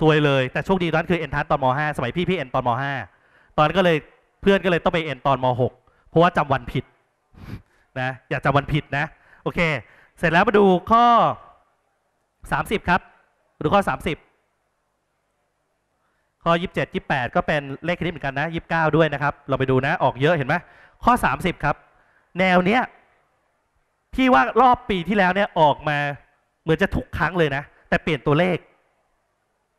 ซวยเลย แต่โชคดีตอนนั้นคือเอ็นทัสตอนม .5 สมัยพี่พี่เอ็นตอนม .5 ตอนนั้นก็เลยเพื่อนก็เลยต้องไปเอ็นตอนม .6 เพราะว่าจำวันผิดนะอย่าจำวันผิดนะโอเค เสร็จแล้วมาดูข้อ 30 ครับดูข้อ 30 ข้อ 27 28 ก็เป็นเลขคณิตเหมือนกันนะ 29 ด้วยนะครับ เราไปดูนะออกเยอะเห็นไหมข้อ 30 ครับ แนวเนี้ยพี่ว่ารอบปีที่แล้วเนี่ยออกมาเหมือนจะทุกครั้งเลยนะ แต่เปลี่ยนตัวเลข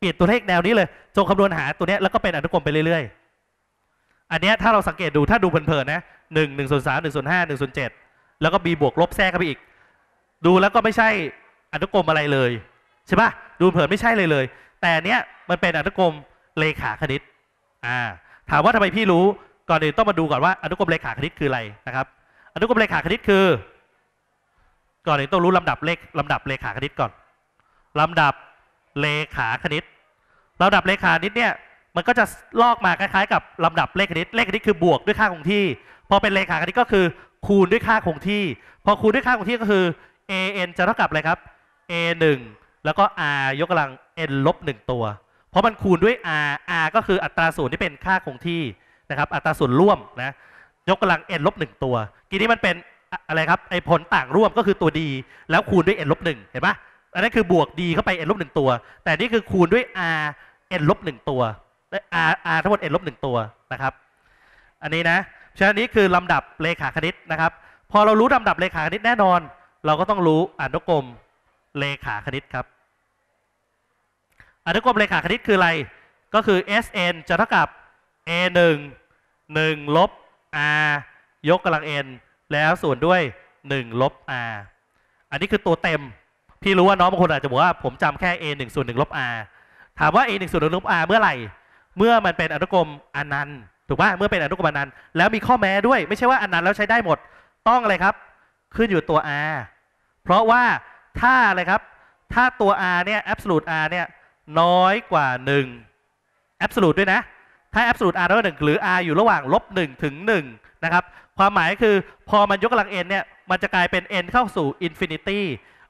ปลี่ยนตัวเลขแนวนี้เลย จงคำนวณหาตัวนี้แล้วก็เป็นอนุกรมไปเรื่อยๆ อันนี้ถ้าเราสังเกตดูถ้าดูเพลินๆนะหนึ่งหนึ่งส่วนสามหนึ่งส่วนห้าหนึ่งส่วนเจ็ดแล้วก็มีบวกลบแทรกเข้าไปอีก ดูแล้วก็ไม่ใช่อนุกรมอะไรเลยใช่ปะดูเผินไม่ใช่เลยเลย แต่อันเนี้ยมันเป็นอนุกรมเลขาคณิตอ่าถามว่าทำไมพี่รู้ก่อนอื่นต้องมาดูก่อนว่าอนุกรมเลขาคณิตคืออะไรนะครับ อนุกรมเลขาคณิตคือ ก่อนอื่นต้องรู้ลำดับเลขลำดับเลขาคณิตก่อนลำดับเลขาคณิต ลำดับเลขาคณิตเนี่ยมันก็จะลอกมาคล้ายๆ กับลำดับเลขคณิต เลขคณิตคือบวกด้วยค่าคงที่ พอเป็นเลขาคณิตก็คือคูณด้วยค่าคงที่ พอคูณด้วยค่าคงที่ก็คือ an จะเท่ากับอะไรครับ a 1แล้วก็ r ยกกำลัง n ลบ1ตัว เพราะมันคูณด้วย r r ก็คืออัตราส่วนที่เป็นค่าคงที่นะครับ อัตราส่วนร่วมนะยกกำลัง n ลบ1ตัวกีนี้มันเป็นอะอะไรครับไอผลต่างร่วมก็คือตัว d แล้วคูณด้วย n ลบ1เห็นปะอันนั้นคือบวก d เข้าไป n ลบ1ตัว แต่นี่คือคูณด้วย r n ลบ1ตัวและ r r ทั้งหมด n ลบ1ตัวนะครับ อันนี้นะฉะนั้นนี้คือลำดับเลขาคณิตนะครับ พอเรารู้ลำดับเลขาคณิตแน่นอน เราก็ต้องรู้อนุกรมเลขาคณิตครับ อนุกรมเลขาคณิตคืออะไร ก็คือ Sn จะเท่ากับ A1 1ลบ R ยกกำลัง n แล้วส่วนด้วย 1 ลบ r อันนี้คือตัวเต็ม พี่รู้ว่าน้องบางคนอาจจะบอกว่าผมจำแค่ a 1ส่วน1ลบ r ถามว่า a 1ส่วน1ลบ r เมื่อไหร่ เมื่อมันเป็นอนุกรมอนันต์ถูกป่ะเมื่อเป็นอนุกรมอนันต์แล้วมีข้อแม้ด้วย ไม่ใช่ว่าอนันต์แล้วใช้ได้หมดต้องอะไรครับ ขึ้นอยู่ตัว r เพราะว่าถ้าอะไรครับ ถ้าตัว r เนี่ย absolute r เนี่ยน้อยกว่า 1 absolute ด้วยนะ ถ้า absolute r น้อยกว่า1หรือ r อยู่ระหว่างลบ1ถึง1นะครับความหมายคือพอมันยกกำลัง n เนี่ยมันจะกลายเป็น n เข้าสู่ infinity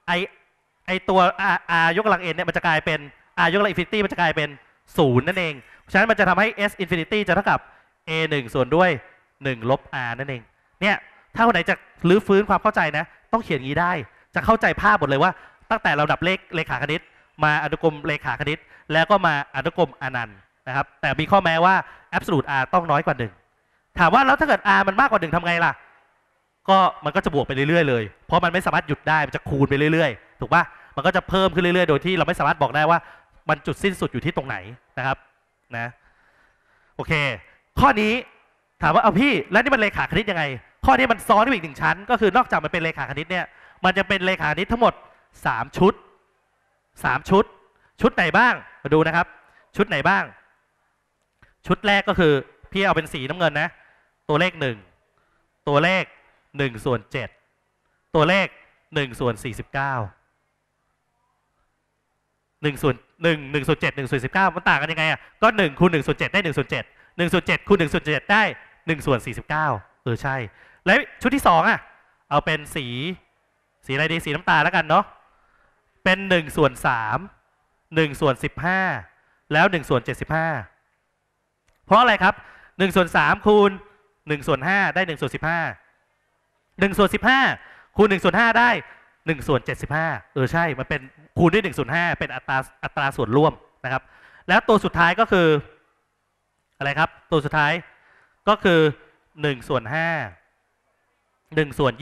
ไอไอตัว r, r ยกกำลัง n เนี่ยมันจะกลายเป็น r ยกกำลัง infinity มันจะกลายเป็น0นั่นเองฉะนั้นมันจะทำให้ s infinity จะเท่ากับ a 1ส่วนด้วย 1 ลบ r นั่นเอง เนี่ยถ้าคนไหนจะรื้อฟื้นความเข้าใจนะ ต้องเขียนงี้ได้ จะเข้าใจภาพหมดเลยว่า ตั้งแต่เระดับเลขเลขาคณิต มาอนุกรมเลขาคณิต แล้วก็มาอนุกรมอนันต์นะครับ แต่มีข้อแม้ว่า absolute r ต้องน้อยกว่า 1 ถามว่าแล้วถ้าเกิด r มันมากกว่า 1ทำไงล่ะ ก็มันก็จะบวกไปเรื่อยๆเลย เพราะมันไม่สามารถหยุดได้ มันจะคูณไปเรื่อยๆ ถูกปะมันก็จะเพิ่มขึ้นเรื่อยๆ โดยที่เราไม่สามารถบอกได้ว่า มันจุดสิ้นสุดอยู่ที่ตรงไหนนะครับนะโอเค ข้อนี้ถามว่าเอาพี่แล้วนี่มันเลขาคณิตยังไง ข้อนี้มันซ้อนไปอีกหนึ่งชั้น ก็คือนอกจากมันเป็นเลขาคณิตเนี่ยมันจะเป็นเลขาคณิตทั้งหมด 3 ชุด 3 ชุด ชุดไหนบ้างมาดูนะครับ ชุดไหนบ้าง ชุดแรกก็คือพี่เอาเป็นสีน้ำเงินนะ ตัวเลข 1 ตัวเลข1ส่วน7ตัวเลข1ส่วน49 1ส่วน หนึ่งหนึ่งส่วนเจ็ดหนึ่งส่วนสิบเก้ามันต่างกันยังไงอะก็หนึ่งคูณหนึ่งส่วนเจ็ดได้หนึ่งส่วนเจ็ดหนึ่งส่วนเจ็ดคูณหนึ่งส่วนเจ็ดได้หนึ่งส่วนสี่สิบเก้าเออใช่ แล้วชุดที่สองอะเอาเป็นสีสีอะไรดีสีน้ำตาลแล้วกันเนาะเป็นหนึ่งส่วนสามหนึ่งส่วนสิบห้าแล้วหนึ่งส่วนเจ็ดสิบห้าเพราะอะไรครับหนึ่งส่วนสามคูณหนึ่งส่วนห้าได้หนึ่งส่วนสิบห้าหนึ่งส่วนสิบห้าคูณหนึ่งส่วนห้าได้ 1ส่วน75 เออใช่ มันเป็นคูณด้วย1ส่วน5เป็นอัตราอัตราส่วนร่วมนะครับ แล้วตัวสุดท้ายก็คืออะไรครับ ตัวสุดท้ายก็คือ1ส่วน5 1ส่วน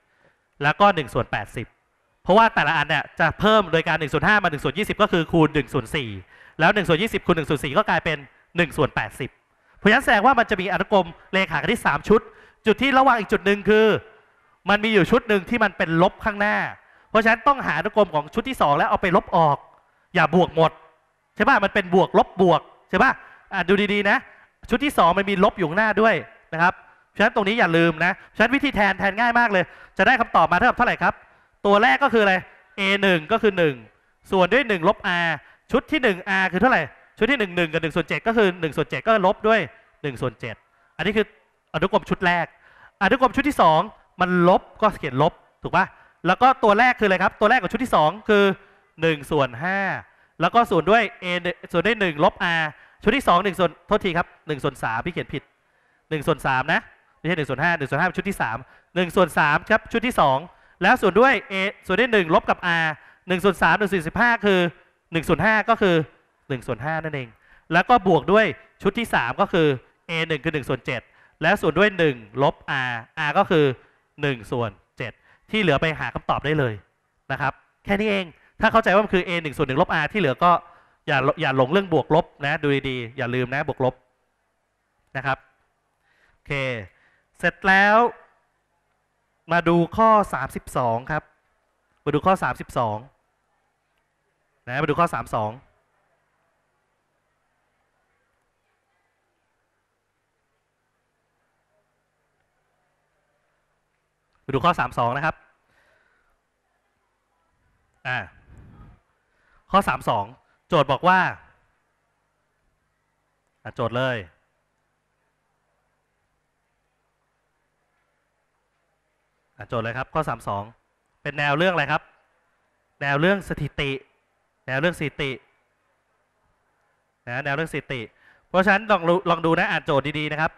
20 แล้วก็1ส่วน80 เพราะว่าแต่ละอันเนี่ยจะเพิ่มโดยการ1ส่วน5มา1ส่วน20 ก็คือคูณ1ส่วน4แล้ว1ส่วน20คูณ1ส่วน4ก็กลายเป็น1ส่วน80 เพราะฉะนั้นแสดงว่ามันจะมีอนุกรมเลขาคณิต3ชุด จุดที่ระหว่างอีกจุดหนึ่งคือ มันมีอยู่ชุดหนึ่งที่มันเป็นลบข้างหน้า เพราะฉะนั้นต้องหาอนุกรมของชุดที่ 2 แล้วเอาไปลบออก อย่าบวกหมดใช่ป่ะมันเป็นบวกลบบวกใช่ป่ะดูดีๆนะ ชุดที่ 2 มันมีลบอยู่ข้างหน้าด้วยนะครับฉะนั้นตรงนี้อย่าลืมนะฉะนั้นวิธีแทนแทนง่ายมากเลย จะได้คำตอบมาเท่ากับเท่าไหร่ครับ ตัวแรกก็คืออะไร a 1ก็คือ 1 ส่วนด้วย1ลบ r ชุดที่1 r คือเท่าไหร่ ชุดที่1 1กับ1ส่วน7ก็คือ1ส่วน7ก็ลบด้วย1ส่วน7อันนี้คืออนุกรมชุดแรกอนุกรมชุดที่ 2 มันลบก็เขียนลบถูกปะแล้วก็ตัวแรกคืออะไรครับ ตัวแรกของชุดที่ 2 คือ1ส่วน5แล้วก็ส่วนด้วย a ส่วนด้วย1ลบ r ชุดที่2 1ส่วนโทษทีครับ1ส่วน3พี่เขียนผิด1ส่วน3นะไม่ใช่1ส่วน5 1ส่วน5เป็นชุดที่ 3 1ส่วน3ครับชุดที่ 2 แล้วส่วนด้วย a ส่วนด้วย1ลบกับ r 1ส่วน3 1ส่วน15 คือ1ส่วน5ก็คือ1ส่วน5นั่นเอง แล้วก็บวกด้วยชุดที่ 3 ก็คือ a 1คือ1ส่วน7แล้วส่วนด้วย 1 ลบ r r ก็คือ 1 ส่วน 7 ที่เหลือไปหาคำตอบได้เลยนะครับ แค่นี้เองถ้าเข้าใจว่ามันคือ a 1ส่วน1ลบ r ที่เหลือก็อย่าอย่าหลงเรื่องบวกลบนะดูดีๆอย่าลืมนะบวกลบนะครับโอเค เสร็จแล้ว มาดูข้อ 32 ครับ มาดูข้อ 32นะมาดูข้อ 32 ดูข้อ 32 นะครับ อ่า ข้อ 32 โจทย์บอกว่าอะโจทย์เลยอะโจทย์เลยครับ ข้อ 32 เป็นแนวเรื่องอะไรครับ แนวเรื่องสถิติ แนวเรื่องสถิติ นะ แนวเรื่องสถิติ เพราะฉะนั้นลองลองดูนะ อ่านโจทย์ดีๆนะครับ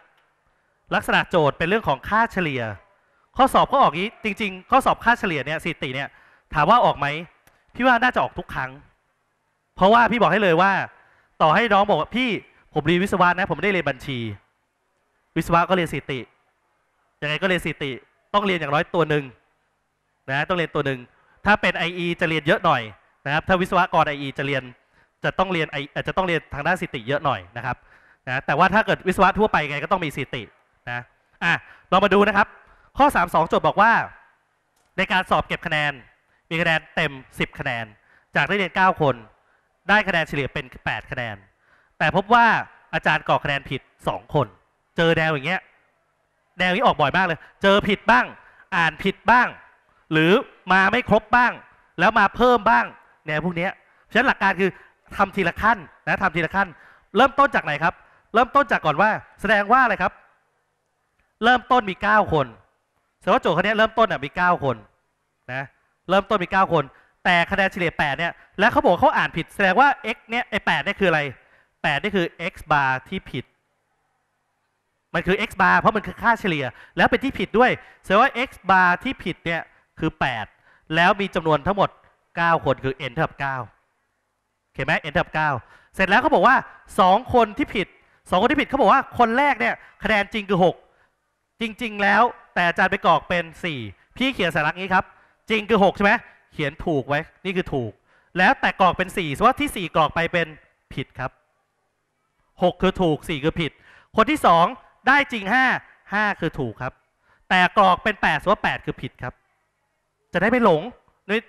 ลักษณะโจทย์เป็นเรื่องของค่าเฉลี่ย ข้อสอบก็ออกงี้จริง ๆ ข้อสอบค่าเฉลี่ยเนี่ยสถิติเนี่ยถามว่าออกไหมพี่ว่าน่าจะออกทุกครั้ง เพราะว่าพี่บอกให้เลยว่า ต่อให้น้องบอกว่าพี่ผมเรียนวิศวะนะ ผมไม่ได้เรียนบัญชี วิศวะก็เรียนสถิติยังไงก็เรียนสถิติ ต้องเรียนอย่างน้อยตัวหนึ่งนะต้องเรียนตัวหนึ่งถ้าเป็น IE จะเรียนเยอะหน่อยนะครับถ้าวิศวกร IE จะเรียนจะต้องเรียน I เอ่อจะต้องเรียนทางด้านสถิติเยอะหน่อยนะครับนะแต่ว่าถ้าเกิดวิศวะทั่วไปไงก็ต้องมีสถิตินะอะเรามาดูนะครับ ข้อ 32โจทย์บอกว่า ในการสอบเก็บคะแนน มีคะแนนเต็ม 10 คะแนน จากนักเรียน 9 คน ได้คะแนนเฉลี่ยเป็น 8 คะแนน แต่พบว่าอาจารย์กรอคะแนนผิด 2 คน เจอแนวอย่างเงี้ยแนวนี้ออกบ่อยมากเลย เจอผิดบ้าง อ่านผิดบ้าง หรือมาไม่ครบบ้าง แล้วมาเพิ่มบ้าง แนวพวกนี้ฉะนั้นหลักการคือทำทีละขั้นนะทำทีละขั้น เริ่มต้นจากไหนครับ เริ่มต้นจากก่อนว่า แสดงว่าอะไรครับ เริ่มต้นมี 9 คน แสดงว่าโจทย์คันนี้เริ่มต้นมี 9 คนนะเริ่มต้นมี 9 คน แต่คะแนนเฉลี่ย8เนี่ยแล้วเขาบอกเขาอ่านผิดแสดงว่า x เนี่ยไอ้8เนี่ยคืออะไร8นี่คือ x bar ที่ผิด มันคือ x bar เพราะมันคือค่าเฉลี่ย แล้วเป็นที่ผิดด้วยแสดงว่า x bar ที่ผิดเนี่ยคือ 8 แล้วมีจำนวนทั้งหมด 9 คนคือ n เท่ากับ9โอเคไหม n เท่ากับ9เสร็จแล้วเขาบอกว่า 2 คนที่ผิด 2 คนที่ผิดเขาบอกว่าคนแรกเนี่ยคะแนนจริงคือ 6 จริง ๆ แล้ว แต่อาจารย์ไปกรอกเป็น 4 พี่เขียนสัญลักษณ์นี้ครับ จริงคือ 6 ใช่ไหมเขียนถูกไว้ นี่คือถูก แล้วแต่กรอกเป็น4สมมติว่าที่ 4 กรอกไปเป็นผิดครับ 6 คือถูก 4 คือผิด คนที่ 2 ได้จริง 5 5 คือถูกครับ แต่กรอกเป็น8สมมติว่า 8 คือผิดครับ จะได้ไม่หลง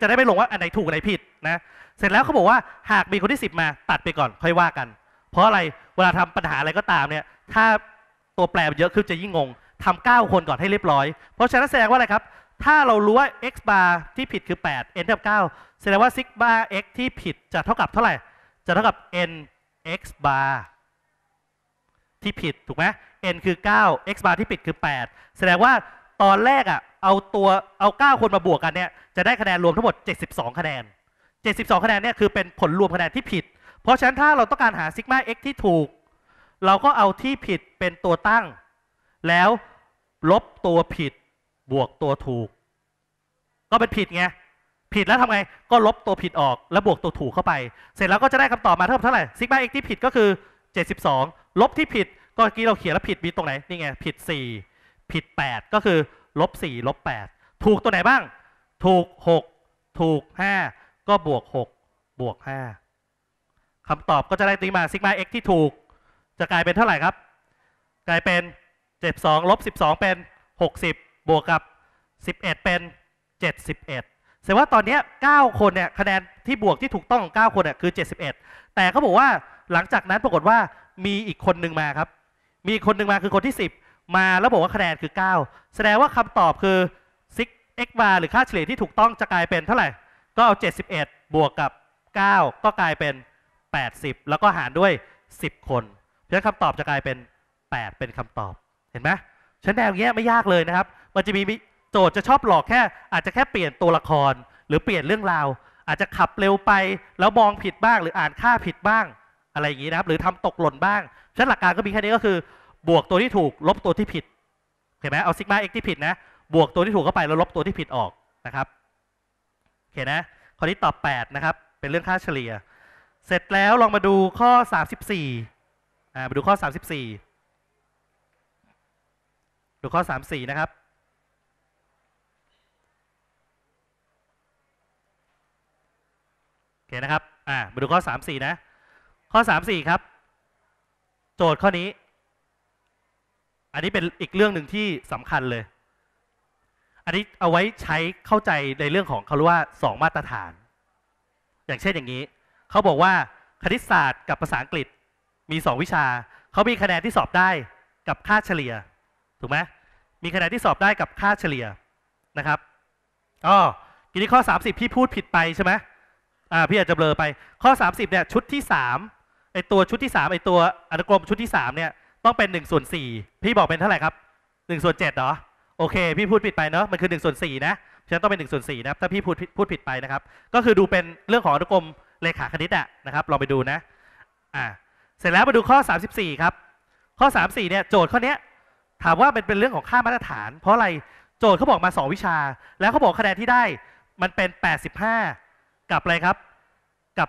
จะได้ไม่หลงว่าอันไหนถูกอันไหนผิดนะ เสร็จแล้วเขาบอกว่าหากมีคนที่ 10 มาตัดไปก่อนค่อยว่ากัน เพราะอะไรเวลาทำปัญหาอะไรก็ตามเนี่ย ถ้าตัวแปรเยอะขึ้นจะยิ่งงง ทำ9คนก่อนให้เรียบร้อย เพราะฉะนั้นแสดงว่าอะไรครับ ถ้าเรารู้ว่า x bar ที่ผิดคือ 8 n เท่ากับ9แสดงว่า sigma x ที่ผิดจะเท่ากับเท่าไหร่ จะเท่ากับ n x bar ที่ผิดถูกไหม n คือ 9 x bar ที่ผิดคือ 8 แสดงว่าตอนแรกอะเอาตัวเอา 9 คนมาบวกกันเนี่ยจะได้คะแนนรวมทั้งหมด 72 คะแนน 72 คะแนนเนี่ยคือเป็นผลรวมคะแนนที่ผิด เพราะฉะนั้นถ้าเราต้องการหาซิกมา x ที่ถูก เราก็เอาที่ผิดเป็นตัวตั้ง แล้ว ลบตัวผิดบวกตัวถูก ก็เป็นผิดไงผิดแล้วทำไงก็ลบตัวผิดออกแล้วบวกตัวถูกเข้าไป เสร็จแล้วก็จะได้คำตอบมาเท่ากับเท่าไหร่ซิกมา x ที่ผิดก็คือ 72 ลบที่ผิดก็เมื่อกี้เราเขียนแล้วผิดมีตรงไหนนี่ไงผิด 4 ผิด 8 ก็คือลบ4ลบ8ถูกตัวไหนบ้าง ถูก 6 ถูก 5 ก็บวก 6 บวก 5คำตอบก็จะได้ตีมาซิกมา x ที่ถูก จะกลายเป็นเท่าไหร่ครับ กลายเป็น 72ลบ12เป็น60บบวกกับ11เอ็ดเป็น71แสดงว่าตอนนี้ย9คนเนี่ยคะแนนที่บวกที่ถูกต้องของ9คนเนี่ยคือ71แต่เขาบอกว่าหลังจากนั้นปรากฏว่ามีอีกคนหนึ่งมาครับ มีคนหนึ่งมาคือคนที่10มาแล้วบอกว่าคะแนนคือ9แสดงว่าคำตอบคือซิก x bar หรือค่าเฉลี่ยที่ถูกต้องจะกลายเป็นเท่าไหร่ก็เอา71บวกกับ9ก็กลายเป็น80แล้วก็หารด้วย10คนเพราะฉะนั้นคำตอบจะกลายเป็น8เป็นคำตอบ เห็นไหมฉันแนวเงี้ยไม่ยากเลยนะครับ มันจะมีโจทย์จะชอบหลอกแค่ อาจจะแค่เปลี่ยนตัวละครหรือเปลี่ยนเรื่องราว อาจจะขับเร็วไปแล้วมองผิดบ้าง หรืออ่านค่าผิดบ้างอะไรอย่างนี้นะครับ หรือทำตกหล่นบ้างฉะนั้นหลักการก็มีแค่นี้ก็คือบวกตัวที่ถูกลบตัวที่ผิดเห็นไหมเอาซิกมา x ที่ผิดนะบวกตัวที่ถูกเข้าไปแล้วลบตัวที่ผิดออกนะครับโอเคนะข้อนี้ตอบ8นะครับเป็นเรื่องค่าเฉลี่ย เสร็จแล้วลองมาดูข้อ 34อ่ามาดูข้อ 34 ดูข้อ 34 นะครับ โอเคนะครับ อ่า มาดูข้อ 34 นะ ข้อ 34 ครับ โจทย์ข้อนี้ อันนี้เป็นอีกเรื่องหนึ่งที่สำคัญเลย อันนี้เอาไว้ใช้เข้าใจในเรื่องของเขาเรียกว่า2มาตรฐาน อย่างเช่นอย่างนี้ เขาบอกว่าคณิตศาสตร์กับภาษาอังกฤษมี 2 วิชา เขามีคะแนนที่สอบได้กับค่าเฉลี่ย ถูกไหมมีคะแนนที่สอบได้กับค่าเฉลี่ยนะครับอ๋อทีนี้ข้อ 30 พี่พูดผิดไปใช่ไหมอ่าพี่อาจจะเบลอไปข้อ 30เนี่ยชุดที่3ไอตัวชุดที่3ไอตัวอนุกรมชุดที่3เนี่ยต้องเป็น1ส่วน4พี่บอกเป็นเท่าไหร่ครับ1ส่วน7เหรอโอเค พี่พูดผิดไปเนาะมันคือ1ส่วน4นะฉะนั้นต้องเป็น1ส่วน4นะครับถ้าพี่พูดผิดพูดผิดไปนะครับ ก็คือดูเป็นเรื่องของอนุกรมเลขาคณิตอะนะครับลองไปดูนะอ่าเสร็จแล้วมาดูข้อ 34 ครับ ข้อ 34เนี่ยโจทย์ข้อเนี้ย ถามว่าเป็นเป็นเรื่องของค่ามาตรฐาน เพราะอะไรโจทย์เขาบอกมา 2 วิชา แล้วเขาบอกคะแนนที่ได้มันเป็น 85 กับอะไรครับ กับ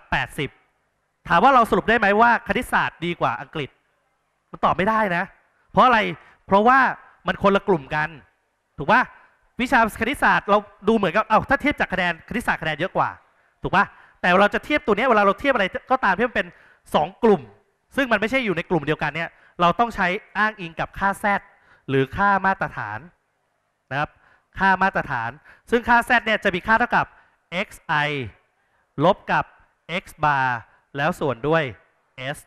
80 ถามว่าเราสรุปได้ไหมว่าคณิตศาสตร์ดีกว่าอังกฤษ มันตอบไม่ได้นะ เพราะอะไรเพราะว่ามันคนละกลุ่มกัน ถูกปะวิชาคณิตศาสตร์เราดูเหมือนกับเอาถ้าเทียบจากคะแนนคณิตศาสตร์คะแนนเยอะกว่า ถูกปะแต่เราจะเทียบตัวนี้เวลาเราเทียบอะไรก็ตามที่มันเป็น 2 กลุ่ม ซึ่งมันไม่ใช่อยู่ในกลุ่มเดียวกันเนี่ยเราต้องใช้อ้างอิงกับค่า z หรือค่ามาตรฐานนะครับค่ามาตรฐาน ซึ่งค่า z เนี่ยจะมีค่าเท่ากับ xi ลบกับ x bar แล้วส่วนด้วย s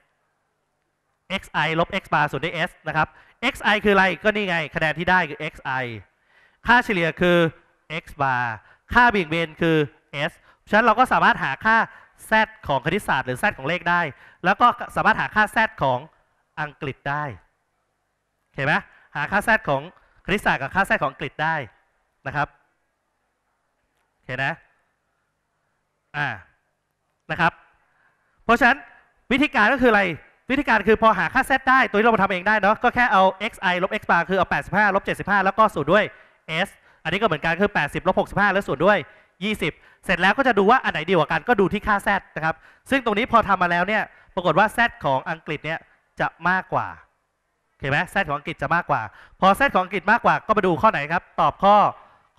xi ลบ x bar ส่วนด้วย s นะครับ xi คืออะไรก็นี่ไง คะแนนที่ได้คือ xi ค่าเฉลี่ยคือ x bar ค่าเบี่ยงเบนคือ s ฉะนั้นเราก็สามารถหาค่า z ของคณิตศาสตร์หรือ z ของเลขได้ แล้วก็สามารถหาค่า z ของอังกฤษได้เห็นไหม หาค่า z ของคณิตศาสตร์กับค่า z ของอังกฤษได้นะครับโอเคนะอ่านะครับ เพราะฉะนั้นวิธีการก็คืออะไรวิธีการคือพอหาค่า z ได้ ตัวนี้เราทำเองได้เนาะก็แค่เอา xi ลบ x bar คือเอา 85ลบ75 แล้วก็ส่วนด้วย s อันนี้ก็เหมือนกันคือ 80ลบ65 แล้วส่วนด้วย 20 เสร็จแล้วก็จะดูว่าอันไหนดีกว่ากันก็ดูที่ค่า z นะครับ ซึ่งตรงนี้พอทำมาแล้วเนี่ย ปรากฏว่า z ของอังกฤษเนี่ยจะมากกว่า เห็นไหม z ของอังกฤษจะมากกว่า พอ z ของอังกฤษมากกว่าก็มาดูข้อไหนครับ ตอบข้อ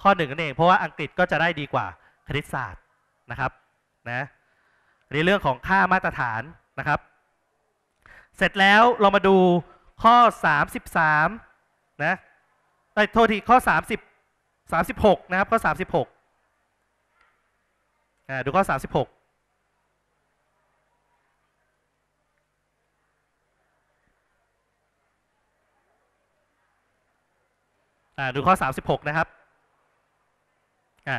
ข้อหนึ่งนั่นเอง เพราะว่าอังกฤษก็จะได้ดีกว่าคณิตศาสตร์นะครับนะอันเรื่องของค่ามาตรฐานนะครับ เสร็จแล้วเรามาดูข้อ 33นะไอ้โทษทีข้อ 30 36 นะครับ ข้อ 36อ่าดูข้อ 36 ดูข้อ 36 นะครับอ่า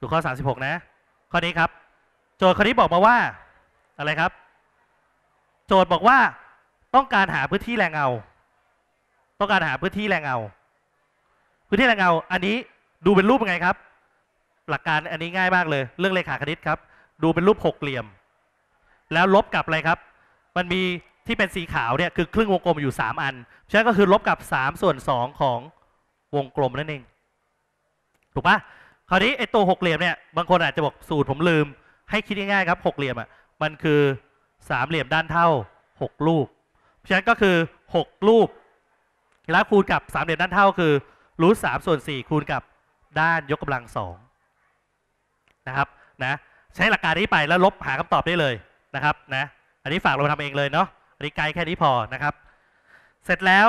ดูข้อ 36 นะ ข้อนี้ครับ โจทย์ข้อนี้บอกมาว่าอะไรครับ โจทย์บอกว่าต้องการหาพื้นที่แรงเงา ต้องการหาพื้นที่แรงเงา พื้นที่แรงเงา อันนี้ดูเป็นรูปยังไงครับ หลักการอันนี้ง่ายมากเลย เรื่องเลขาคณิตครับ ดูเป็นรูปหกเหลี่ยม แล้วลบกับอะไรครับ มันมี ที่เป็นสีขาวเนี่ยคือครึ่งวงกลมอยู่ 3 อัน ฉะนั้นก็คือลบกับ 3 ส่วน 2 ของวงกลมนั่นเอง ถูกปะคราวนี้ไอ้ตัวหกเหลี่ยมเนี่ยบางคนอาจจะบอกสูตรผมลืม ให้คิดง่ายๆครับหกเหลี่ยมอะมันคือสามเหลี่ยมด้านเท่าหกรูป ฉะนั้นก็คือหกรูป แล้วคูณกับสามเหลี่ยมด้านเท่าคือรูทสามส่วนสี่คูณกับด้านยกกำลังสองนะครับนะใช้หลักการนี้ไปแล้วลบหาคำตอบได้เลยนะครับนะอันนี้ฝากเราทำเองเลยเนาะ อันนี้ไกลแค่นี้พอนะครับ เสร็จแล้ว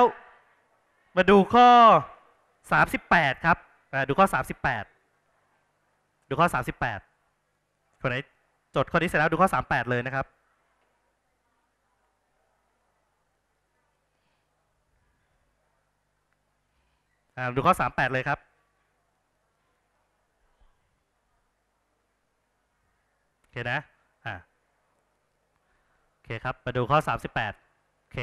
มาดูข้อ 38 ครับอ่าดูข้อ 38 ดูข้อ 38คนไหนจดข้อนี้เสร็จแล้วดูข้อ 38 เลยนะครับดูข้อ 38 เลยครับ โอเคนะ โอเคครับ มาดูข้อ 38โอเค